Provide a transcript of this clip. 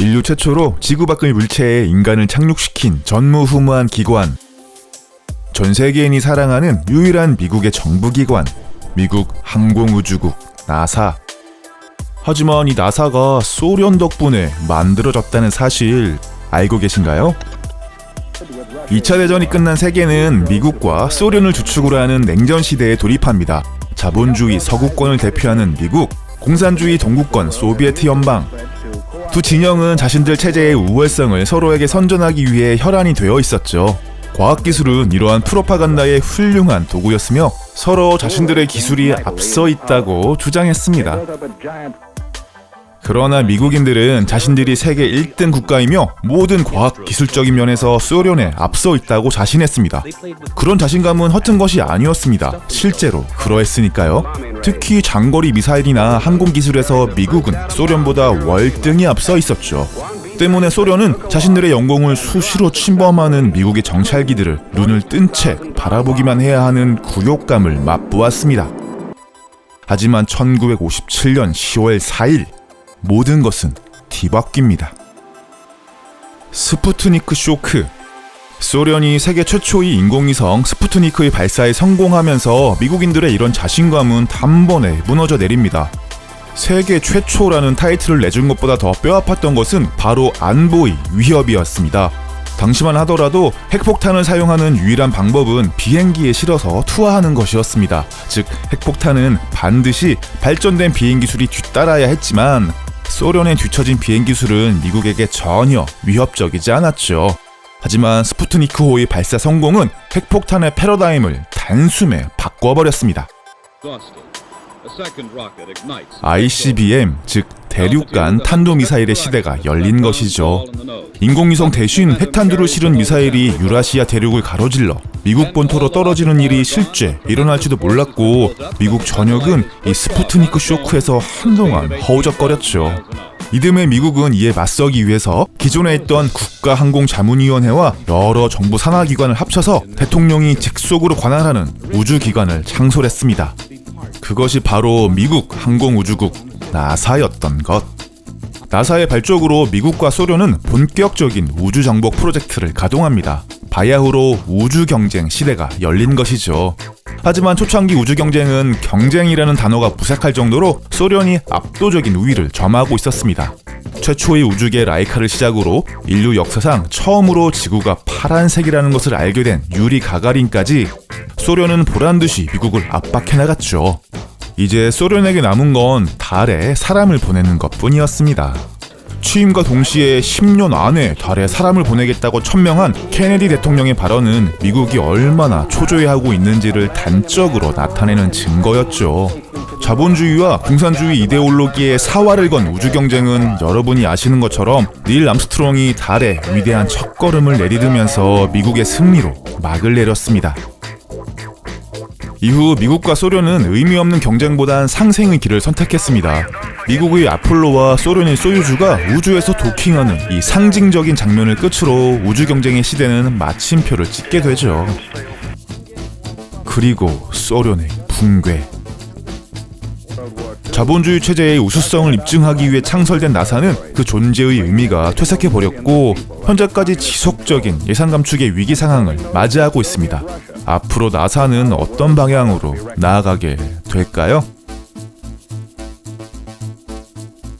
인류 최초로 지구 밖의 물체에 인간을 착륙시킨 전무후무한 기관. 전 세계인이 사랑하는 유일한 미국의 정부기관. 미국 항공우주국 나사. 하지만 이 나사가 소련 덕분에 만들어졌다는 사실 알고 계신가요? 2차 대전이 끝난 세계는 미국과 소련을 주축으로 하는 냉전 시대에 돌입합니다. 자본주의 서구권을 대표하는 미국, 공산주의 동구권 소비에트 연방. 두 진영은 자신들 체제의 우월성을 서로에게 선전하기 위해 혈안이 되어 있었죠. 과학기술은 이러한 프로파간다의 훌륭한 도구였으며 서로 자신들의 기술이 앞서 있다고 주장했습니다. 그러나 미국인들은 자신들이 세계 1등 국가이며 모든 과학 기술적인 면에서 소련에 앞서 있다고 자신했습니다. 그런 자신감은 허튼 것이 아니었습니다. 실제로 그러했으니까요. 특히 장거리 미사일이나 항공 기술에서 미국은 소련보다 월등히 앞서 있었죠. 때문에 소련은 자신들의 영공을 수시로 침범하는 미국의 정찰기들을 눈을 뜬 채 바라보기만 해야 하는 굴욕감을 맛보았습니다. 하지만 1957년 10월 4일 모든 것은 뒤바뀝니다. 스푸트니크 쇼크 소련이 세계 최초의 인공위성 스푸트니크의 발사에 성공하면서 미국인들의 이런 자신감은 단번에 무너져 내립니다. 세계 최초라는 타이틀을 내준 것보다 더 뼈아팠던 것은 바로 안보의 위협이었습니다. 당시만 하더라도 핵폭탄을 사용하는 유일한 방법은 비행기에 실어서 투하하는 것이었습니다. 즉, 핵폭탄은 반드시 발전된 비행 기술이 뒤따라야 했지만 소련의 뒤처진 비행 기술은 미국에게 전혀 위협적이지 않았죠. 하지만 스푸트니크호의 발사 성공은 핵폭탄의 패러다임을 단숨에 바꿔버렸습니다. ICBM, 즉 대륙간 탄도미사일의 시대가 열린 것이죠. 인공위성 대신 핵탄두를 실은 미사일이 유라시아 대륙을 가로질러 미국 본토로 떨어지는 일이 실제 일어날지도 몰랐고 미국 전역은 이 스푸트니크 쇼크에서 한동안 허우적거렸죠. 이듬해 미국은 이에 맞서기 위해서 기존에 있던 국가항공자문위원회와 여러 정부 산하기관을 합쳐서 대통령이 직속으로 관할하는 우주기관을 창설했습니다. 그것이 바로 미국 항공우주국 나사였던 것. 나사의 발족으로 미국과 소련은 본격적인 우주 정복 프로젝트를 가동합니다. 바야흐로 우주 경쟁 시대가 열린 것이죠. 하지만 초창기 우주 경쟁은 경쟁이라는 단어가 무색할 정도로 소련이 압도적인 우위를 점하고 있었습니다. 최초의 우주계 라이카를 시작으로 인류 역사상 처음으로 지구가 파란색이라는 것을 알게 된 유리 가가린까지 소련은 보란 듯이 미국을 압박해 나갔죠. 이제 소련에게 남은 건 달에 사람을 보내는 것 뿐이었습니다. 취임과 동시에 10년 안에 달에 사람을 보내겠다고 천명한 케네디 대통령의 발언은 미국이 얼마나 초조해하고 있는지를 단적으로 나타내는 증거였죠. 자본주의와 공산주의 이데올로기의 사활을 건 우주 경쟁은 여러분이 아시는 것처럼 닐 암스트롱이 달에 위대한 첫걸음을 내디디면서 미국의 승리로 막을 내렸습니다. 이후 미국과 소련은 의미 없는 경쟁보단 상생의 길을 선택했습니다. 미국의 아폴로와 소련의 소유주가 우주에서 도킹하는 이 상징적인 장면을 끝으로 우주 경쟁의 시대는 마침표를 찍게 되죠. 그리고 소련의 붕괴. 자본주의 체제의 우수성을 입증하기 위해 창설된 나사는 그 존재의 의미가 퇴색해 버렸고 현재까지 지속적인 예산 감축의 위기 상황을 맞이하고 있습니다. 앞으로 나사는 어떤 방향으로 나아가게 될까요?